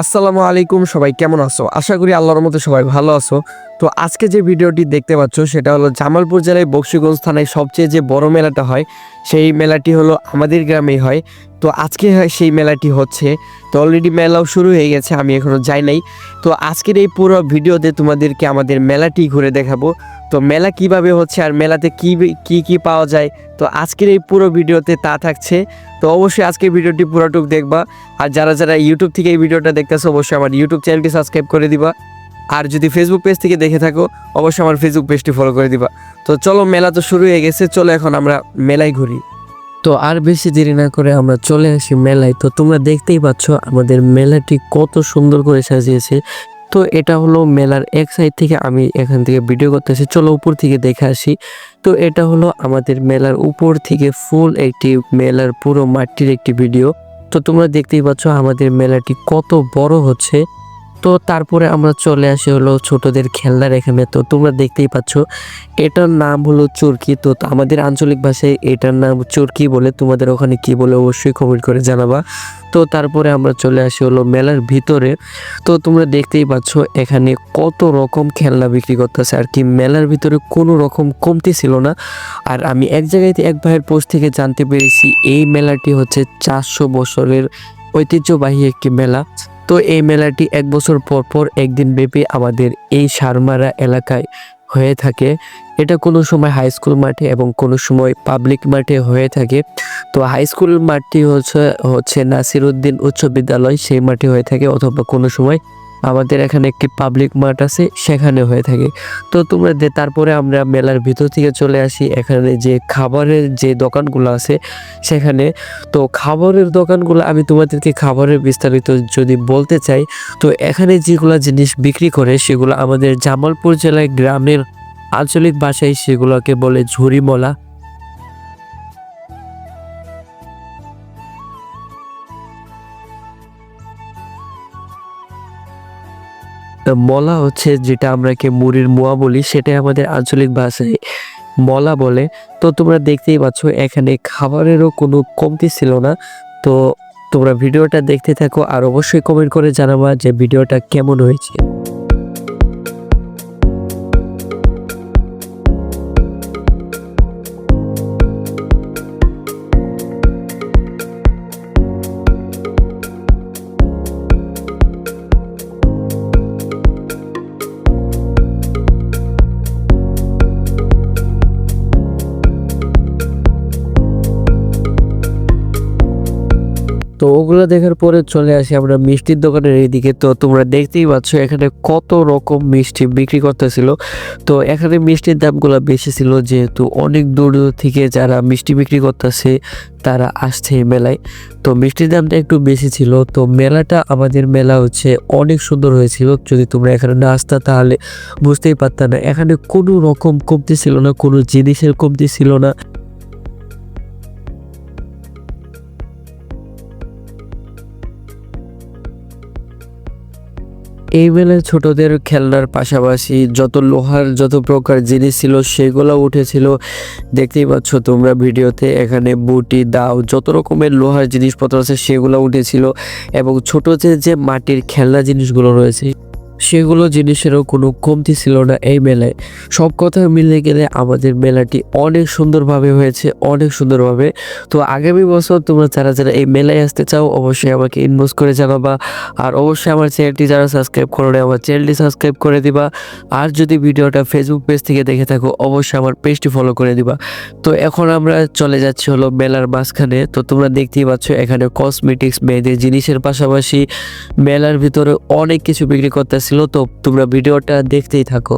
আসসালামু আলাইকুম সবাই, কেমন আছো? আশা করি আল্লাহর মতো সবাই ভালো আছো। তো আজকে যে ভিডিওটি দেখতে পাচ্ছ, সেটা হলো জামালপুর জেলায় বক্সিগঞ্জ থানায় সবচেয়ে যে বড় মেলাটা হয়, সেই মেলাটি হলো আমাদের গ্রামেই হয়। তো আজকে সেই মেলাটি হচ্ছে, তো অলরেডি মেলাও শুরু হয়ে গেছে, আমি এখনও যাই নাই। তো আজকের এই পুরো ভিডিওতে তোমাদেরকে আমাদের মেলাটি ঘুরে দেখাবো। তো মেলা কীভাবে হচ্ছে আর মেলাতে কি কি কি পাওয়া যায়? তো আজকের এই পুরো ভিডিওতে তা থাকছে। তো অবশ্যই আজকের ভিডিওটি পুরোটুক দেখবা। আর যারা যারা ইউটিউব থেকে এই ভিডিওটা দেখতেছো, অবশ্যই আমার ইউটিউব চ্যানেলটি সাবস্ক্রাইব করে দিবা। আর যদি ফেসবুক পেজ থেকে দেখে থাকো, অবশ্যই আমার ফেসবুক পেজটি ফলো করে দিবা। তো চলো, মেলা তো শুরু হয়ে গেছে। চলো এখন আমরা মেলায় ঘুরি। তো আর বেশি দেরি না করে আমরা চলে আসি মেলায়। তো তোমরা দেখতেই পাচ্ছ আমাদের মেলাটি কত সুন্দর করে সাজিয়েছে। তো এটা হলো মেলার এক সাইড থেকে আমি এখান থেকে ভিডিও করতেছি। চলো উপর থেকে দেখে আসি। তো এটা হলো আমাদের মেলার উপর থেকে ফুল একটি মেলার পুরো মাঠটির একটি ভিডিও তো তোমরা দেখতেই পাচ্ছ আমাদের মেলাটি কত বড় হচ্ছে। তো তারপরে আমরা চলে আসি হলো ছোটদের খেলনার এখানে। তো তোমরা দেখতেই পাচ্ছ, এটার নাম হলো চুরকি। তো আমাদের আঞ্চলিক ভাষায় এটার নাম চুরকি বলে তোমাদের ওখানে কি বলে অবশ্যই কমেন্ট করে জানাবা। তো তারপরে আমরা চলে আসি হলো মেলার ভিতরে। তো তোমরা দেখতেই পাচ্ছ, এখানে কত রকম খেলনা বিক্রি করতেছে। আর কি মেলার ভিতরে কোনো রকম কমতি ছিল না। আর আমি এক জায়গাতে এক ভাইয়ের পোস্ট থেকে জানতে পেরেছি, এই মেলাটি হচ্ছে চারশো বছরের ঐতিহ্যবাহী একটি মেলা। তো এই মেলাটি এক বছর পর পর একদিন ব্যাপী আমাদের এই সারমারা এলাকায় হয়ে থাকে। এটা কোনো সময় হাই স্কুল মাঠে এবং কোনো সময় পাবলিক মাঠে হয়ে থাকে। তো হাই স্কুল মাঠটি হচ্ছে হচ্ছে নাসিরুদ্দিন উচ্চ বিদ্যালয়, সেই মাঠে হয়ে থাকে অথবা কোনো সময় আমাদের এখানে একটি পাবলিক মাঠ আছে, সেখানে হয়ে থাকে। তো তোমরা তারপরে আমরা মেলার ভিতর থেকে চলে আসি। এখানে যে খাবারের যে দোকানগুলো আছে, সেখানে। তো খাবারের দোকানগুলো, আমি তোমাদেরকে খাবারের বিস্তারিত যদি বলতে চাই, তো এখানে যেগুলো জিনিস বিক্রি করে, সেগুলো আমাদের জামালপুর জেলায় গ্রামের আঞ্চলিক ভাষায় সেগুলোকে বলে ঝুরিমলা মলা হচ্ছে যেটা আমরা কে মুড়ির মোয়া বলি, সেটাই আমাদের আঞ্চলিক ভাষায় মলা বলে। তো তোমরা দেখতেই পাচ্ছ, এখানে খাবারেরও কোনো কমতি ছিল না। তো তোমরা ভিডিওটা দেখতে থাকো আর অবশ্যই কমেন্ট করে জানাবা যে ভিডিওটা কেমন হয়েছে। তো ওগুলো দেখার পরে চলে আসি আমরা মিষ্টির দোকানের এইদিকে। তো তোমরা দেখতেই পাচ্ছ, এখানে কত রকম মিষ্টি বিক্রি করতেছিল। তো এখানে মিষ্টির দামগুলো বেশি ছিল, যেহেতু অনেক দূর দূর থেকে যারা মিষ্টি বিক্রি করতেছে, তারা আসছে এই মেলায়। তো মিষ্টির দামটা একটু বেশি ছিল। তো মেলাটা আমাদের মেলা হচ্ছে অনেক সুন্দর হয়েছিল। যদি তোমরা এখানে না আসতা তাহলে বুঝতেই পারতা না। এখানে কোনো রকম কমতি ছিল না, কোনো জিনিসের কমতি ছিল না। এই মেলায় ছোটদের খেলনার পাশাপাশি যত লোহার যত প্রকার জিনিস ছিল সেগুলো উঠেছিল। দেখতেই পাচ্ছ তোমরা ভিডিওতে এখানে বুটি, দাও, যত রকমের লোহার জিনিসপত্র আছে সেগুলো উঠেছিল এবং ছোট যে মাটির খেলনা জিনিসগুলো রয়েছে সেগুলো জিনিসেরও কোনো কমতি ছিল না এই মেলায়। সব কথা মিলে গেলে আমাদের মেলাটি অনেক সুন্দরভাবে হয়েছে, অনেক সুন্দরভাবে। তো আগামী বছর তোমরা যারা যারা এই মেলায় আসতে চাও, অবশ্যই আমাকে ইনভেস্ট করে জানাবা। আর অবশ্যই আমার চ্যানেলটি যারা সাবস্ক্রাইব করো আমার চ্যানেলটি সাবস্ক্রাইব করে দিবা। আর যদি ভিডিওটা ফেসবুক পেজ থেকে দেখে থাকো, অবশ্যই আমার পেজটি ফলো করে দিবা। তো এখন আমরা চলে যাচ্ছি হলো মেলার মাঝখানে। তো তোমরা দেখতেই পাচ্ছ, এখানে কসমেটিক্স মেয়েদের জিনিসের পাশাপাশি মেলার ভিতরে অনেক কিছু বিক্রি করতেছিল তো তোমরা ভিডিওটা দেখতেই থাকো।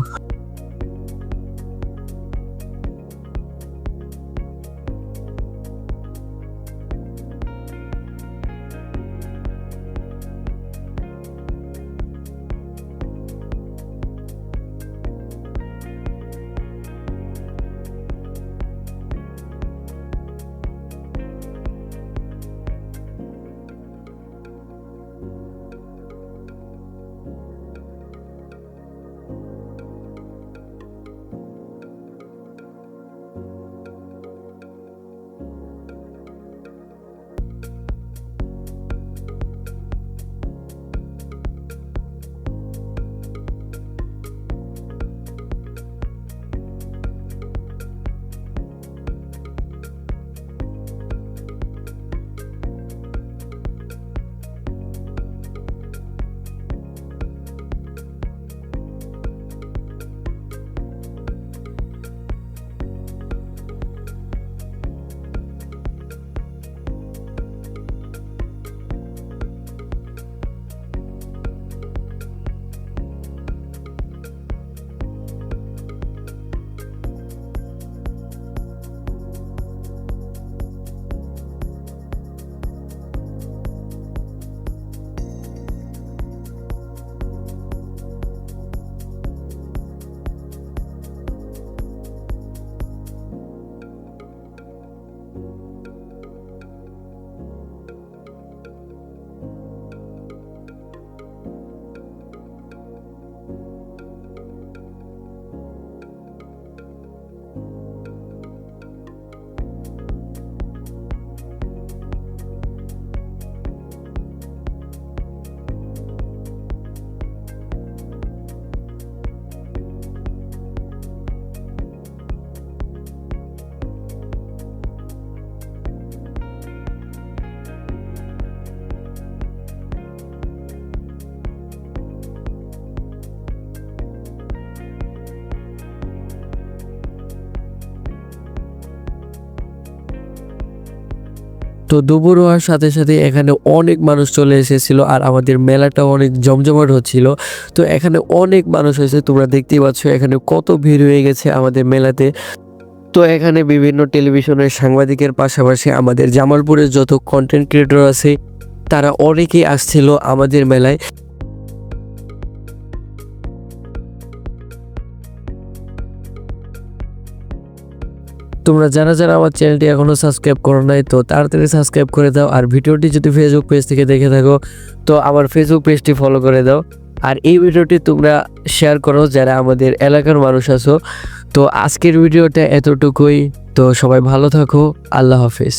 তো দুপুর হওয়ার সাথে সাথে এখানে অনেক মানুষ চলে এসেছিল আর আমাদের মেলাটা অনেক জমজমাট হচ্ছিল। তো এখানে অনেক মানুষ হয়েছে, তোমরা দেখতেই পাচ্ছ এখানে কত ভিড় হয়ে গেছে আমাদের মেলাতে। তো এখানে বিভিন্ন টেলিভিশনের সাংবাদিকের পাশাপাশি আমাদের জামালপুরের যত কন্টেন্ট ক্রিয়েটর আছে, তারা অনেকেই আসছিল আমাদের মেলায়। তোমরা যারা যারা আমার চ্যানেলটি এখনও সাবস্ক্রাইব করো নাই, তো তাড়াতাড়ি সাবস্ক্রাইব করে দাও। আর ভিডিওটি যদি ফেসবুক পেজ থেকে দেখে থাকো, তো আমার ফেসবুক পেজটি ফলো করে দাও। আর এই ভিডিওটি তোমরা শেয়ার করো যারা আমাদের এলাকার মানুষ আছো। তো আজকের ভিডিওটা এতটুকুই। তো সবাই ভালো থাকো। আল্লাহ হাফিজ।